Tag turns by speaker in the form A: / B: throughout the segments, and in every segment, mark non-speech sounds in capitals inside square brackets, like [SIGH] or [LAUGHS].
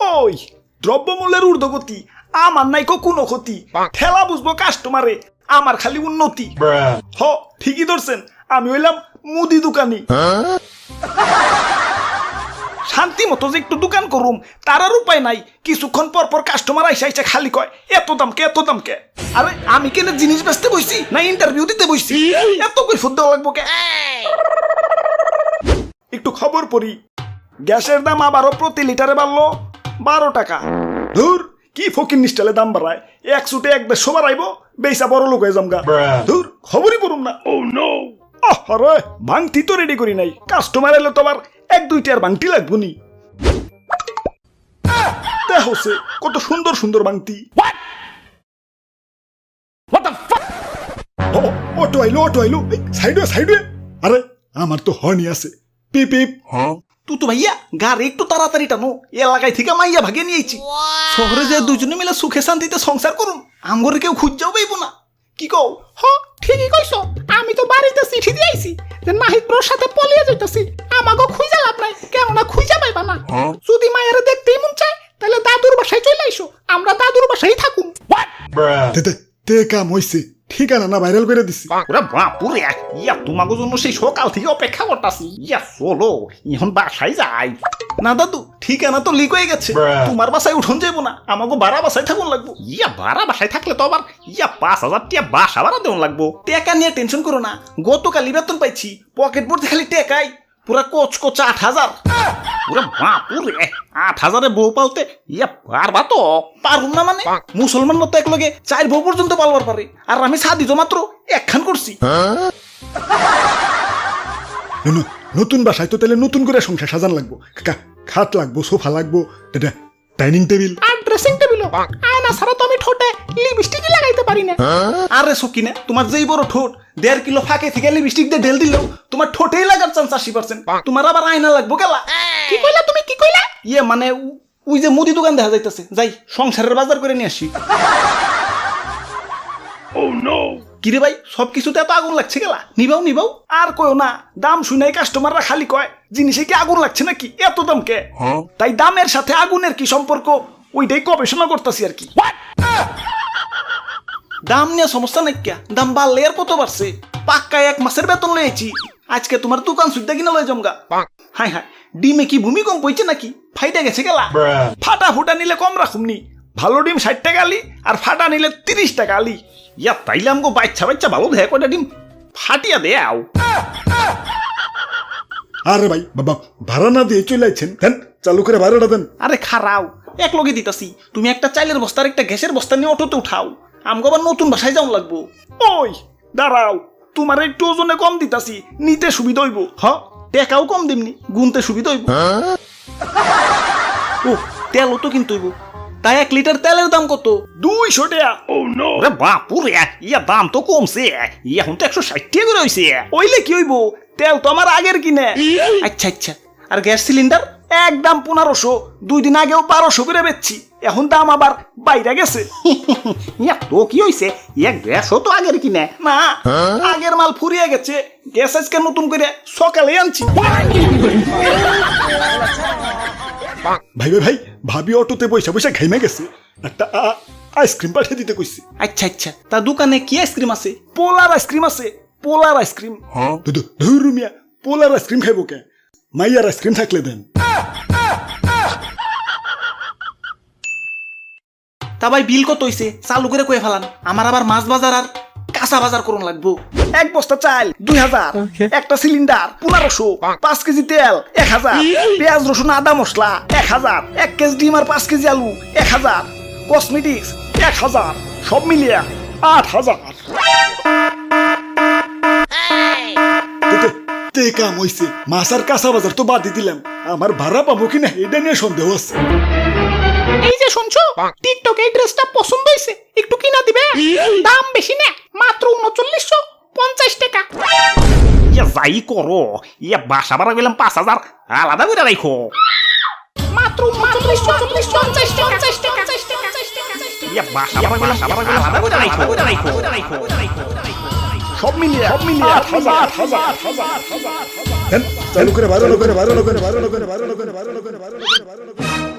A: ওই দ্রব্যমূল্যের ঊর্ধ্বগতি আমার নাই কোনো ক্ষতি। ঠেলা বুঝব কাস্টমারে আমার খালি উন্নতি। হ ঠিকই ধরছেন আমি হইলাম মুদি দোকানি। শান্তি মতো যে একটু দোকান করুম তার আর উপায় নাই। কিছুক্ষণ পর পর কাস্টমার আইসা আইসা খালি কয় এত দাম কে এত দাম কে? আরে আমি কেন জিনিস বেচতে বসছি না ইন্টারভিউ দিতে বসছি এত কই ফুদ দেওয়া লাগবো কে? একটু খবর পড়ি। গ্যাসের দাম আবারও প্রতি লিটারে বাড়লো। বারো টাকা। ধুর কি ফকির নিষ্টালে দাম বাড়ায়। এক সুটে এক দেড়শো বাড়াইবো বেসা বড় লোক হয়ে জামগা ধুর খবরই পড়ুম না। ও নো আরে ভাঙতি তো রেডি করি নাই। কাস্টমার এলে তো আবার এক দুইটার ভাঙতি লাগবো নি। দেখছে কত সুন্দর সুন্দর ভাঙতি। অটো আইলো অটো আইলো। সাইডে সাইডে। আরে আমার তো হর্নি আছে। পিপ পিপ।
B: তু তো ভাইয়া গাড়ি একটু তাড়াতাড়ি টানো এলাকায় থেকে মাইয়া ভাগে নিয়েছি শহরে যে দুজনে মিলে সুখে শান্তিতে সংসার করুন আমগরে কেউ খুঁজাও পাইব না কি কও
C: হ ঠিকই কইছ আমি তো বাড়িতে চিঠি দিয়েছি যে নাহিদ ব্রোর সাথে পলিয়ে যাইতাছি আমাকে খুঁজা লাভ নাই কেননা খুঁজা পাইবা না যদি মায়ের দেখতেই মন চায় তাহলে দাদুর বাসায় চলে আইসো আমরা দাদুর বাসায়
A: তে তে কাম হইছে ঠিকানা না ভাইরাল করে দিছি।
B: ওরা বাপুরে ইয়া তোমাকে জন্য সেই সকাল থেকে অপেক্ষা করতাছি। ইয়া চলো এখন বাসায় যাই। না দাদু ঠিকানা তো লিক হয়ে গেছে। তোমার বাসায় উঠন যাইবো না আমাকে বাড়া বাসায় থাকুন লাগবো। ইয়া বাড়া বাসায় থাকলে তো আবার ইয়া পাঁচ হাজার টিয়া বাসা ভাড়া দেওয়া লাগবো। টাকা নিয়ে টেনশন করো না গতকালই বেতন পাইছি পকেট ভর্তি খালি টেকাই পুরা কোচ কোচ আট হাজার। পুরা বাপুরে আট হাজারে বউ পালতে ইয়া পারবা তো পারুম না মানে? মুসলমান তো একলগে চার বউ পর্যন্ত পালবার পারে আর আমি সাদি তো মাত্র একখান করছি
A: নতুন বাসায় তো তাহলে নতুন করে সংসার সাজান লাগবো। খাট লাগবো সোফা লাগবো ডাইনিং টেবিল।
C: ড্রেসিং টেবিলও আয়না ছাড়া তো আমি ঠোঁটে লিপস্টিকই লাগাইতে পারি না।
B: আরে সকিনে তোমার যেই বড় ঠোঁট দেড় কিলো ফাঁকে থেকে লিপস্টিক দিয়ে ঢেল দিলেও তোমার ঠোঁটেই লাগার চান্স আশি পার্সেন্ট তোমার আবার আয়না লাগবো গেলা
C: কি কইলা তুমি? কি কইলা?
B: ইয়ে মানে ওই যে মুদি দোকান দেখা যাইতেছে। যাই সংসারের বাজার করে নিয়ে আসি। কিরে ভাই সব কিছুতে এত আগুন লাগছে গেলা নিবাও নিবাও।
A: আর কয়ও না দাম শুনেই কাস্টমাররা খালি কয় জিনিসে কি আগুন লাগছে নাকি? এত দাম কে? তাই দামের সাথে আগুনের কি সম্পর্ক? ওইটাই গবেষণা করতেছি আর কি।
B: দাম নিয়ে সমস্যা নাই কিয়া? দাম বাড়লে আর কত বাড়ছে? পাক্কা এক মাসের বেতন লয়েছি আজকে তোমার দোকান সুদ্ধা কিনা লয়ে জমগা হাই হাই ডিমে কি ভূমিকম্প হইছে নাকি? ফাইটা গেছে গেলা।
A: ফাটা ফুটা নিলে কম রাখুমনি ভালো ডিম ষাট টাকা আলি আর ফাটা নিলে তিরিশ টাকা আলি।
B: ইয়া তাইলে আমগো বাচ্চা বাচ্চা ভালো দেয় কয়টা ডিম? ফাটিয়া দে আও।
A: আরে ভাই বাবা ভাড়া না দিয়ে চলে আইছেন। দেন চালু করে ভাড়াটা দেন।
B: আরে খারাও। এক লগে দিতাছি। তুমি একটা চাইলের বস্তার একটা গ্যাসের বস্তা নিয়ে অটোতে উঠাও। আমগো আবার নতুন বাসায় যাও লাগবো।
A: ওই দাঁড়াও। তোমার একটু ওজনে কম দিতাছি নিতে সুবিধা হইব।
B: হ। টেকাও কম দিমনি গুনতে সুবিধা হইব। ও তেলও তো কিনতে হইব। তাই এক লিটার তেলের দাম কত?
A: দুইশো টাকা।
B: ওরে বাপুরে ইয়া দাম তো কমছে। এখন তো একশো ষাট টাকা করে হইছে।
A: ওইলে কি হইব? তেল তো আমার আগের কিনে।
B: আচ্ছা আচ্ছা। আর গ্যাস সিলিন্ডার?
A: একদম পনেরোশো দুই দিন আগেও বারোশো করে বেচছি এখন দাম আবার বাইরে গেছে। [LAUGHS]
B: তো কি হইছে? ইয়া গ্যাসও তো আগের কিনে।
A: না আগের মাল ফুরিয়ে গেছে গ্যাস আজকে নতুন করে সকালে আনছি। ভাই ভাই ভাই ভাবি অটোতে পয়সা পয়সা ঘাইমে গেছে। একটা আইসক্রিম পাঠিয়ে দিতে কইছি।
B: আচ্ছা আচ্ছা তা দোকানে কি আইসক্রিম আছে?
A: পোলার আইসক্রিম আছে পোলার আইসক্রিম। হ্যাঁ। ধুর মিয়া পোলার আইসক্রিম খাইবো কে? মাইয়ার আইসক্রিম থাকলে দেন।
B: তা ভাই বিল কত হইছে? চালু করে কয়ে ফেলান। আমার আবার মাছ বাজার আর কাঁচা বাজার করুন লাগবো।
A: এক বস্তা চাল দুই হাজার। একটা সিলিন্ডার পনেরোশো। পাঁচ কেজি তেল এক হাজার। পেঁয়াজ রসুন আদা মশলা এক হাজার। এক কেজি ডিম আর পাঁচ কেজি আলু এক হাজার। কসমেটিক্স এক হাজার। সব মিলিয়ে আট হাজার। তে কাম হইছে। মাছ আর কাঁচা বাজার তো বাদ দিলাম। আমার ভাড়া পাবো কিনা এটা নিয়ে সন্দেহ আছে।
C: টিকটকে এই ড্রেসটা পছন্দ হয়েছে। একটু কিনা দিবে? দাম বেশি না মাত্র উনচল্লিশশো পঞ্চাশ টাকা।
B: ইয়া যাই করো ইয়া বাসা ভাড়া গেলাম পাঁচ হাজার আলাদা করে রাখো
C: মাত্র উনচল্লিশশো চল্লিশ পঞ্চাশ পঞ্চাশ টাকা।
B: ইয়া বাসা আলাদা করে রাখো রাখো রাখো
A: সব মিলিয়ে সব মিলিয়ে হাজার হাজার হাজার হাজার। চালু করে বারো করে বারো করে বারো করে বারো করে বারো করে বারো করে বারো করে।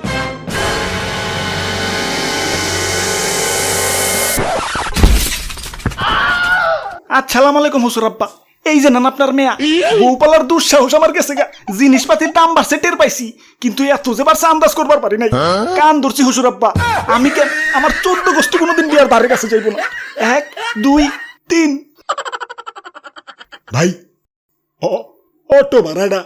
B: আসসালাম আলাইকুম হুসুর আব্বা। এই যে নান আপনার মেয়া। বউপালার দুঃসাহস আমার কাছে গা। জিনিসপাতির দাম বাড়ছে, টের পাইছি। কিন্তু এত যে বাড়ছে, আন্দাজ করবার পারি নাই। কান ধরছি হুসুর আব্বা। আমি কেন আমার চোদ্দ গোষ্ঠী কোনোদিন বিয়ার ধারে কাছে যাইব না? এক, দুই, তিন। ভাই অটো ভাড়াটা।